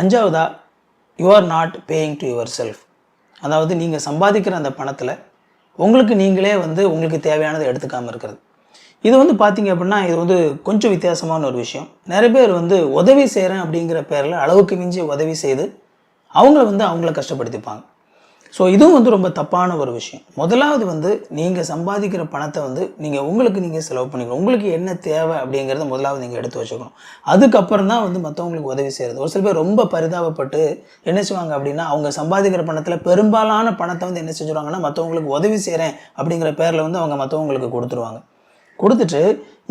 அஞ்சாவதா you are not paying to yourself அதாவது நீங்கள் சம்பாதிக்கிற அந்த பணத்தில் உங்களுக்கு நீங்களே வந்து உங்களுக்கு தேவையானதை எடுத்துக்காமல் இருக்கிறது. இது வந்து பார்த்தீங்க அப்படின்னா இது வந்து கொஞ்சம் வித்தியாசமான ஒரு விஷயம். நிறைய பேர் வந்து உதவி செய்கிறேன் அப்படிங்கிற பேரில் அளவுக்கு மிஞ்சி உதவி செய்து அவங்கள வந்து அவங்கள கஷ்டப்படுத்திப்பாங்க. ஸோ இதுவும் வந்து ரொம்ப தப்பான ஒரு விஷயம். முதலாவது வந்து நீங்கள் சம்பாதிக்கிற பணத்தை வந்து நீங்கள் உங்களுக்கு நீங்கள் செலவு பண்ணிக்கணும். உங்களுக்கு என்ன தேவை அப்படிங்கிறத முதலாவது நீங்கள் எடுத்து வச்சுக்கணும். அதுக்கப்புறம் தான் வந்து மற்றவங்களுக்கு உதவி செய்கிறது ஒரு சில பேர் ரொம்ப பரிதாபப்பட்டு என்ன செய்வாங்க அப்படின்னா அவங்க சம்பாதிக்கிற பணத்தில் பெரும்பாலான பணத்தை வந்து என்ன செஞ்சுருவாங்கன்னா மற்றவங்களுக்கு உதவி செய்கிறேன் அப்படிங்கிற பேரில் வந்து அவங்க மற்றவங்களுக்கு கொடுத்துருவாங்க. கொடுத்துட்டு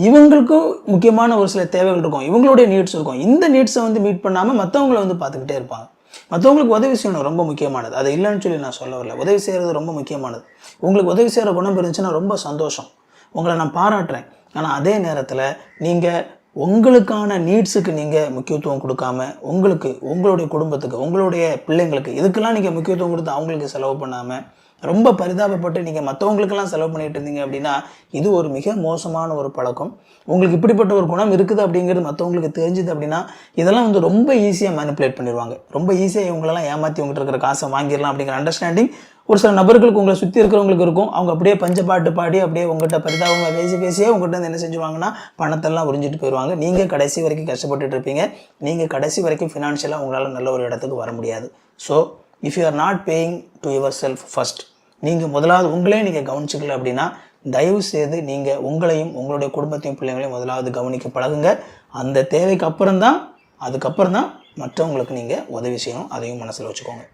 இவங்களுக்கும் முக்கியமான ஒரு சில தேவைகள் இருக்கும். இவங்களுடைய நீட்ஸ் இருக்கும். இந்த நீட்ஸை வந்து மீட் பண்ணாமல் மற்றவங்கள வந்து பார்த்துக்கிட்டே இருப்பாங்க. மற்றவங்களுக்கு உதவி செய்யணும் ரொம்ப முக்கியமானது. அதை இல்லைன்னு சொல்லி நான் சொல்ல வரல உதவி செய்கிறது ரொம்ப முக்கியமானது. உங்களுக்கு உதவி செய்கிற குணம் இருந்துச்சுன்னா ரொம்ப சந்தோஷம். உங்களை நான் பாராட்டுறேன். ஆனால் அதே நேரத்தில் நீங்கள் உங்களுக்கான நீட்ஸுக்கு நீங்கள் முக்கியத்துவம் கொடுக்காம உங்களுக்கு உங்களுடைய குடும்பத்துக்கு உங்களுடைய பிள்ளைங்களுக்கு இதுக்கெல்லாம் நீங்கள் முக்கியத்துவம் கொடுத்து அவங்களுக்கு செலவு பண்ணாமல் ரொம்ப பரிதாபப்பட்டு நீங்கள் மற்றவங்களுக்கெல்லாம் செலவு பண்ணிட்டு இருந்தீங்க அப்படின்னா இது ஒரு மிக மோசமான ஒரு பழக்கம். உங்களுக்கு இப்படிப்பட்ட ஒரு குணம் இருக்குது அப்படிங்கிறது மற்றவங்களுக்கு தெரிஞ்சுது அப்படின்னா இதெல்லாம் வந்து ரொம்ப ஈஸியாக மேனிப்புலேட் பண்ணிடுவாங்க. ரொம்ப ஈஸியாக இவங்களெல்லாம் ஏமாற்றி உங்கள்கிட்ட இருக்கிற காசை வாங்கிடலாம் அப்படிங்கிற அண்டர்ஸ்டாண்டிங் ஒரு சில நபர்களுக்கு உங்களை சுற்றி இருக்கிறவங்களுக்கு இருக்கும். அவங்க அப்படியே பஞ்ச பாட்டு பாடி அப்படியே உங்கள்கிட்ட பரிதாபமாக பேசி பேசியே உங்கள்கிட்ட வந்து என்ன செஞ்சுவாங்கன்னா பணத்தெல்லாம் உறிஞ்சிட்டு போயிடுவாங்க நீங்கள் கடைசி வரைக்கும் கஷ்டப்பட்டுட்டு இருப்பீங்க. நீங்கள் கடைசி வரைக்கும் ஃபினான்ஷியலாக உங்களால் நல்ல ஒரு இடத்துக்கு வர முடியாது. So if you are not paying to yourself first நீங்கள் முதலாவது உங்களே நீங்கள் கவனிச்சிக்கல அப்படின்னா தயவு செய்து நீங்கள் உங்களையும் உங்களுடைய குடும்பத்தையும் பிள்ளைங்களையும் முதலாவது கவனிக்க பழகுங்க. அந்த தேவைக்கு அப்புறம் தான் அதுக்கப்புறம் தான் மற்றவங்களுக்கு நீங்கள் உதவி செய்யணும். அதையும் மனசில் வச்சுக்கோங்க.